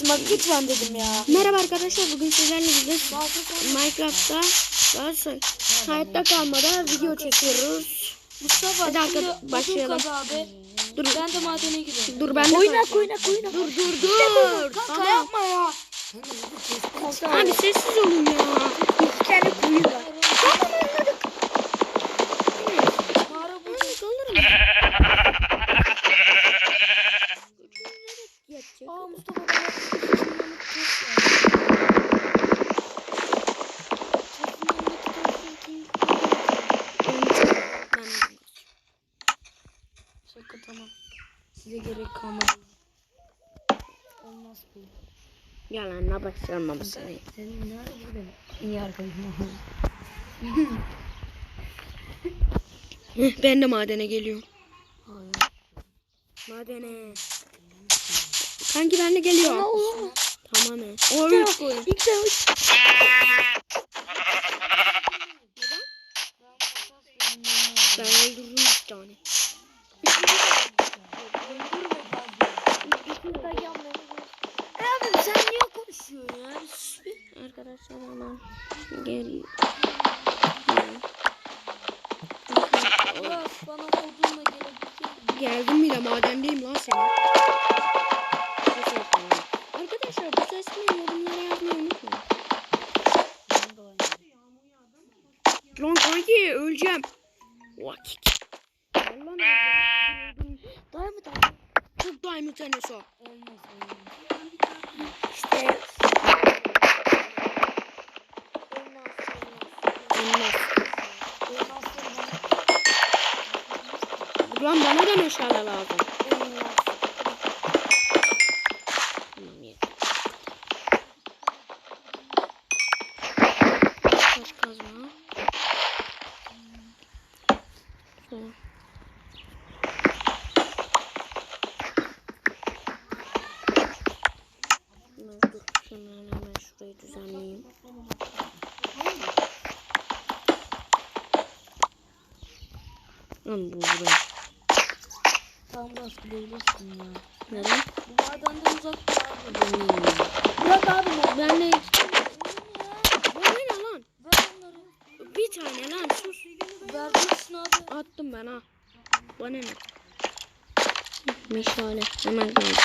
misin? Bak lütfen dedim ya. Merhaba arkadaşlar bugün sizlerle birlikte Minecraft'ta daha say- hayatta kalmada video çekiyoruz. Mustafa Hadi odun başlayalım. abi. Dur Ben de madene gidiyorum. dur ben de kaçacağım. koyuna koyuna. Dur dur dur. Kanka Tamam. yapma ya. Abi sessiz olun ya. İki tane kuyu var. Tamam anladık. Aa Mustafa bana Şaka tamam. Size gerek kalmadı. Olmaz bu. Yalanla başlamam seni. Senin nerede burada? İyi arkadaşım. Ben de madene geliyorum. Madene. Kanki ben de geliyorum. Tamam he. Oy. İlk defa. Ben öldürdüm bir tane. Abi sen niye konuşuyorsun ya? Sus bir. Arkadaşlar hemen gel. Uras bana odunla gelebilecek Geldim bile madendeyim lan ne? Arkadaşlar bu ses ne? Yorumlara yazmayı unutmayın. Lan kanki öleceğim. Vakit. Allah ne Diamond. Çok diamond tenisi o. Olmaz. İşte. Olmaz Olmaz. olmaz. Olmaz Lan bana da meşale lazım. Taş kazma. Sonra. Dur, şunu hemen şurayı düzenleyeyim. Lan bu buraya. Da gidebilirsin ya. Neden? Bu madenden uzak dur abi. Hmm. Bırak abi. Ben de... Bu ne lan? Bir tane lan sus. Vereceksin abi. Attım ben ha. Bana ne? Meşale. Hemen geldi.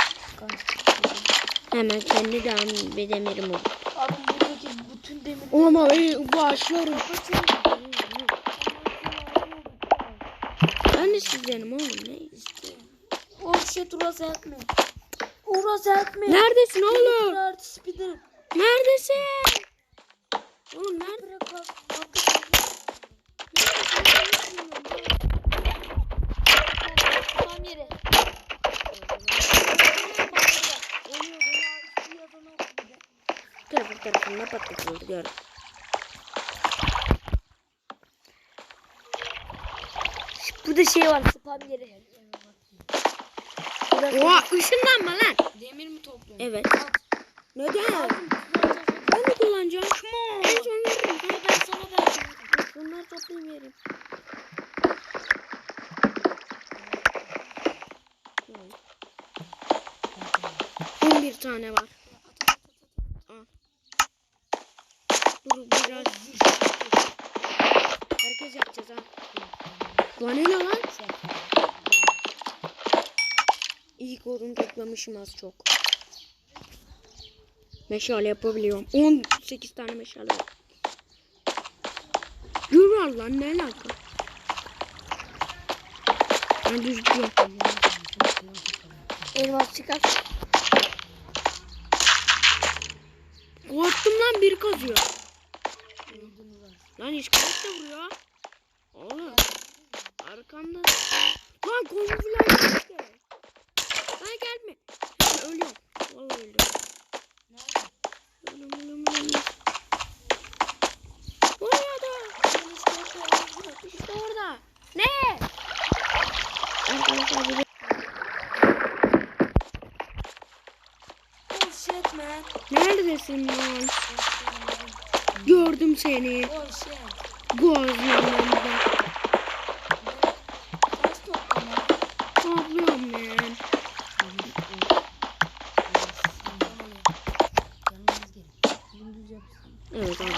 Hemen kendi de bir demirim oldu. Abi buradaki bütün demir. Ama ben başlıyorum. Ben de sizdenim oğlum ne? O şey Uras etme. Uras etme. Neredesin oğlum? Kırar spider. Neredesin? Oğlum nerede? Bırak bak. Bak. Tamam yere. Tarafı tarafında patlatıldı gör. Burada şey var spam yeri. Oha ışınlanma lan. Demir mi topluyorsun? Evet. Neden? Ben de kullanacağım. En son veririm. Bunu ben sana vereceğim. Bunları toplayayım yerim. On bir tane var. Dur biraz. Herkes yapacağız ha. Bana ne lan? İlk odun toplamışım az çok. Meşale yapabiliyorum. 18 tane meşale. Gül var lan ne alaka? Ben düzgün yapayım. Elmas çıkar. Korktum lan biri kazıyor. Lan kılıç da vuruyor. Oğlum. Arkamda. Lan kolu falan işte. Lan gelme. Ben ölüyorum. Vallahi ölüyorum. Ölüm ölüm ölüm. Orada. İşte orada. Ne? Arkadaşlar shit man. Neredesin lan? Gördüm seni. Oh shit. Boğazın yanında. Taş toplama. Topluyorum ben. Evet abi.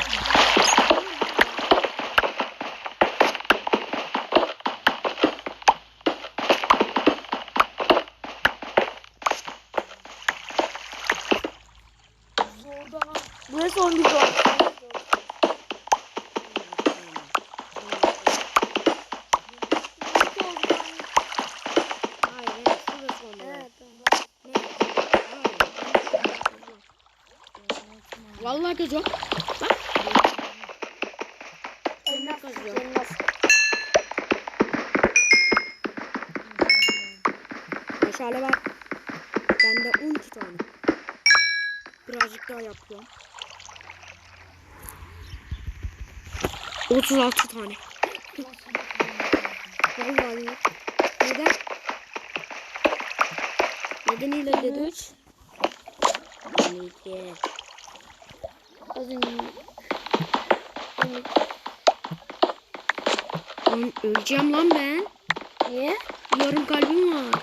Zorda. Burası 11 zor. Hayır, evet, şurası olmalı. Evet. Ne? Hayır. Vallahi yok. Bak. Elmas kazıyor. Elmas. Meşale var. Bende 12 tane. Birazcık daha yapıyorum. 36 tane. Vallahi. Neden? Neden ile dedim? 3. 12. Az önce. Lan öleceğim lan ben. Niye? Yarım kalbim var.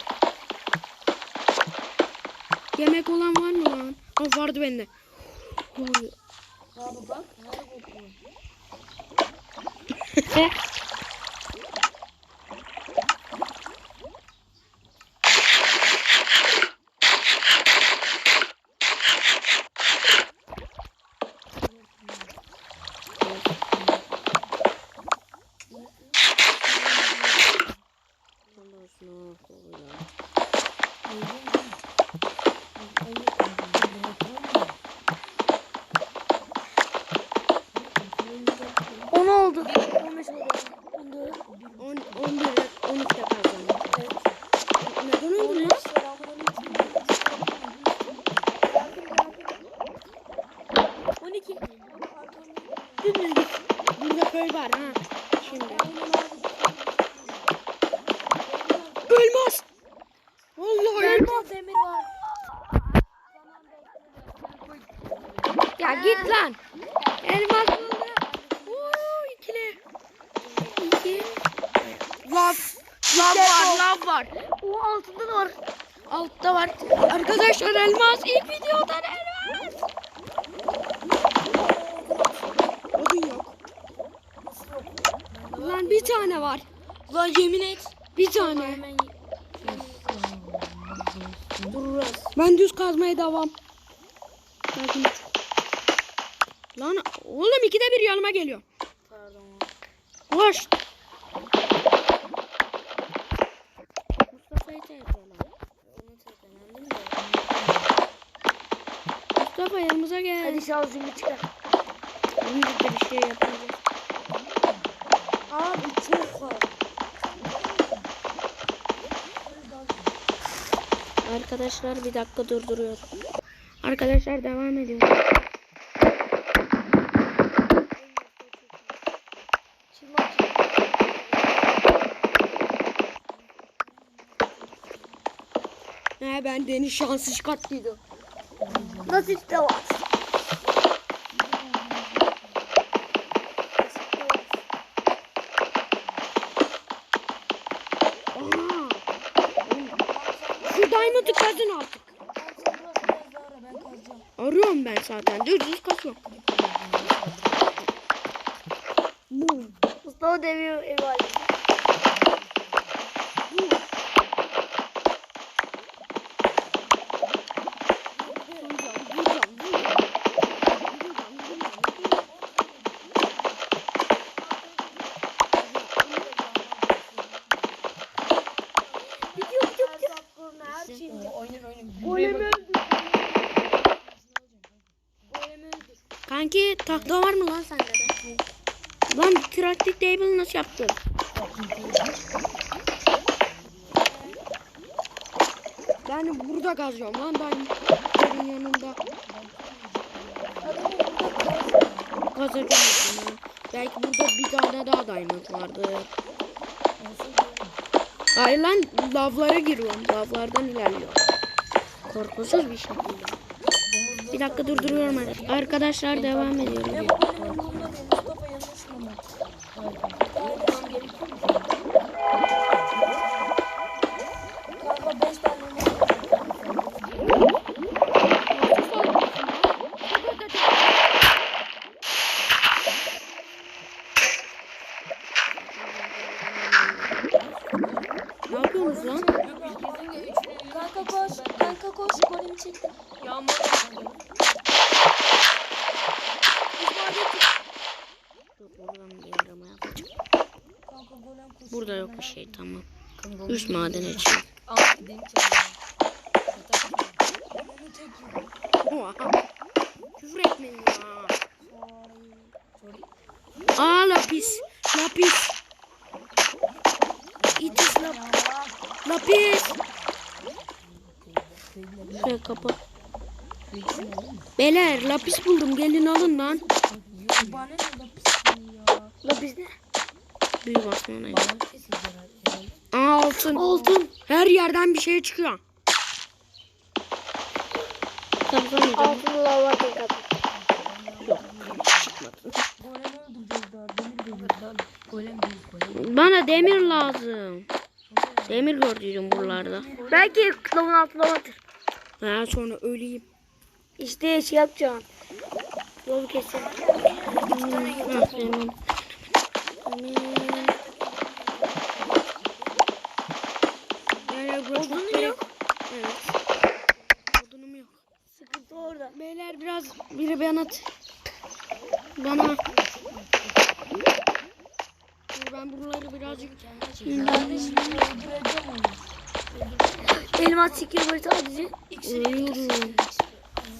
Yemek olan var mı lan? Ha vardı bende. Abi bak. Nerede bakıyor? Allah şuna koy ya. On oldu. 15 oldu. 14. 10 11 12 yapacağım. Evet. Neden öldün lan? On iki. Dümdüz git. Burada köy var ha. Şimdi. Ölmez. Vallahi Elmas demir var. Ya git lan. Elmas buldu. Oo ikili. İki. Lav. Lav var. O altında da var. Altta var. Arkadaşlar elmas. ilk videodan elmas. Odun yok. Lan bir tane var. Lan yemin et. Bir tane. Ben düz kazmaya devam. Lan oğlum ikide bir yanıma geliyor. Pardon. Koş. Mustafa'yı tekrar Onu tekrarlandım da. Mustafa yanımıza gel. Hadi şarjımı çıkar. Gibi bir şey yapacağız. Abi çok var. Arkadaşlar bir dakika durduruyorum. Arkadaşlar devam ediyor. He ben deniz şansı çıkarttıydım. Nasip de var. Kazın artık. Arıyorum ben zaten. Düz düz kazıyorum. Mustafa demiyor ev. Bitiyor bitiyor bitiyor. Her şey bitiyor. Oynar oynar. Golemi öldür. Golemi öldür. Kanki tahta var mı lan sende de? Lan crafting table nasıl yaptın? Ben burada kazıyorum lan diamond'ın yanında. Kazacağım ya. Belki burada bir tane daha diamond vardır. Hayır lan lavlara giriyorum. Lavlardan ilerliyorum. Korkusuz bir şekilde. Bir dakika durduruyorum. Arkadaşlar devam ediyorum. Kanka koş. Kanka koş. Golüm çıktı. Yağmur. Buradan bir arama yapacağım. Burada yok bir şey tamam. Üst maden için. Al gidelim Küfür etmeyin ya. Aa lapis. Lapis. It is lap lapis. Lapis. Şuraya kapı. Beyler lapis buldum gelin alın lan. Lapis ne? Büyük aslında ya. Aa altın. Altın. Her yerden bir şey çıkıyor. Altın lava Bana demir lazım. Demir gördüydüm buralarda. Belki kılavun altı lavadır. Ha sonra öleyim. İşte şey yapacağım. Yolu kesin. Demir. Demir. Odunum yok. Evet. Odunum yok. Sıkıntı orada. Beyler biraz biri bana. Bana. Ben buraları birazcık Kardeşim öldüreceğim onu. Elmas sadece. ölüyorum.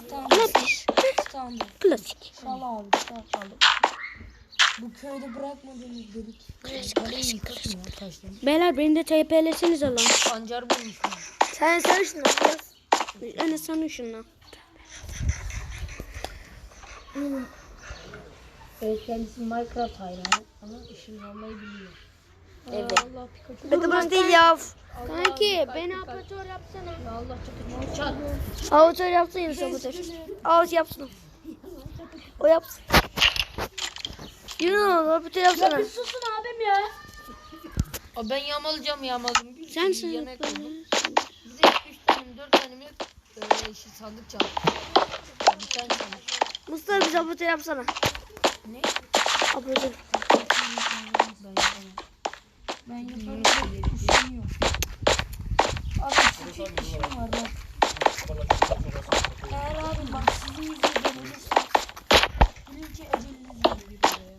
Standart. Lapis. Standart. Klasik. Sal abi sal sal. Bu köyde bırakmadığımız. Kaleyi yıkatın ya taşlarını. Beyler beni de TP'lesiniz lan. Pancar bulmuşum. Sen sen şunu biraz. Enes sen. Evet kendisi Minecraft hayranı ama ışınlanmayı biliyor. Evet. Allah. Bakın burası değil ya. Kanki beni apatör yapsana. Ya Allah Pikachu çat. Avatör yapsın Yunus avatör. Avat yapsın. O yapsın. Yunus avatör yapsana. susun abim ya. Abi ben yağmalayacağım yağmaladım. Bir Sen yemek sen. oldu. Bize 3 tane 4 tane mi e, şey, sandık çaldı. Bir tane sandık. Mustafa bize avatör yapsana. Ne? Avatör. Ben yaparım. Kuşum yok. Abi tek kuşum var bak. Eğer abi bak sizin yüzünüzden ölürsem birinci eceliniz gelir buraya.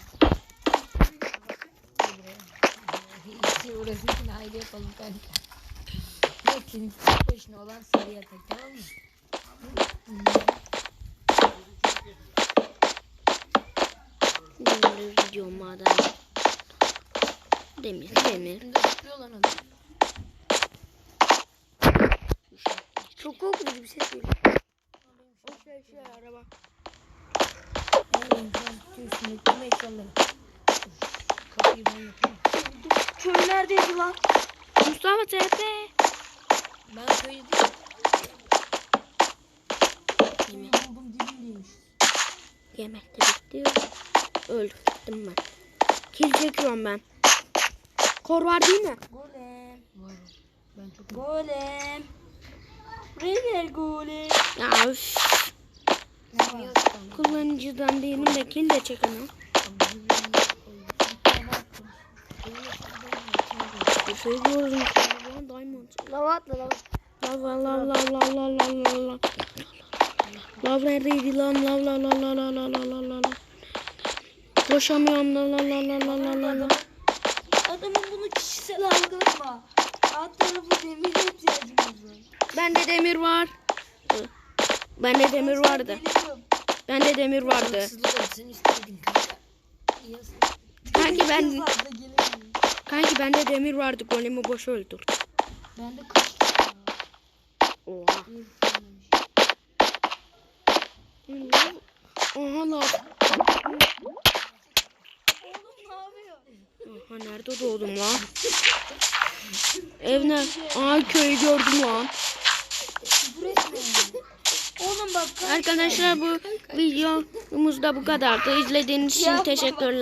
İşte orasını ayrı yapalım kanka. Tek başına olan sarı yatak? Demir, demir. Çok korkutucu bir ses geliyor. O şey şey araba. Köy neredeydi lan? Mustafa TP. Ben köyde değilim. Yemek de bitti. Öldüm gittim ben. Kil çekiyorum ben. Kor var değil mi? Golem. Var o. Ben çok Golem. Buraya gel golem. Ya üf. Kullanıcıdan değilim de kil de çekemem. Bir şey gördüm. Diamond. Lava atla lava. Lav lav lav lav lav lav lav lav lav. Lav neredeydi lan? Lav lav lav lav lav lav lav lav lav lav. Koşamıyorum lav lav lav lav lav lav lav lav. Adamın bunu kişisel algılama. Alt tarafı demir ihtiyacımız var. Bende demir var. Bende demir vardı. Bende demir vardı. Kanki ben kanki bende demir vardı. Golemi boş öldür. Ben de kaç tane Oha. Oha lav. Oğlum ne yapıyor? Aha nerede doğdum lan? Ev ne? Aa köyü gördüm lan. Oğlum bak. Arkadaşlar bu videomuz da bu kadardı. İzlediğiniz için teşekkürler.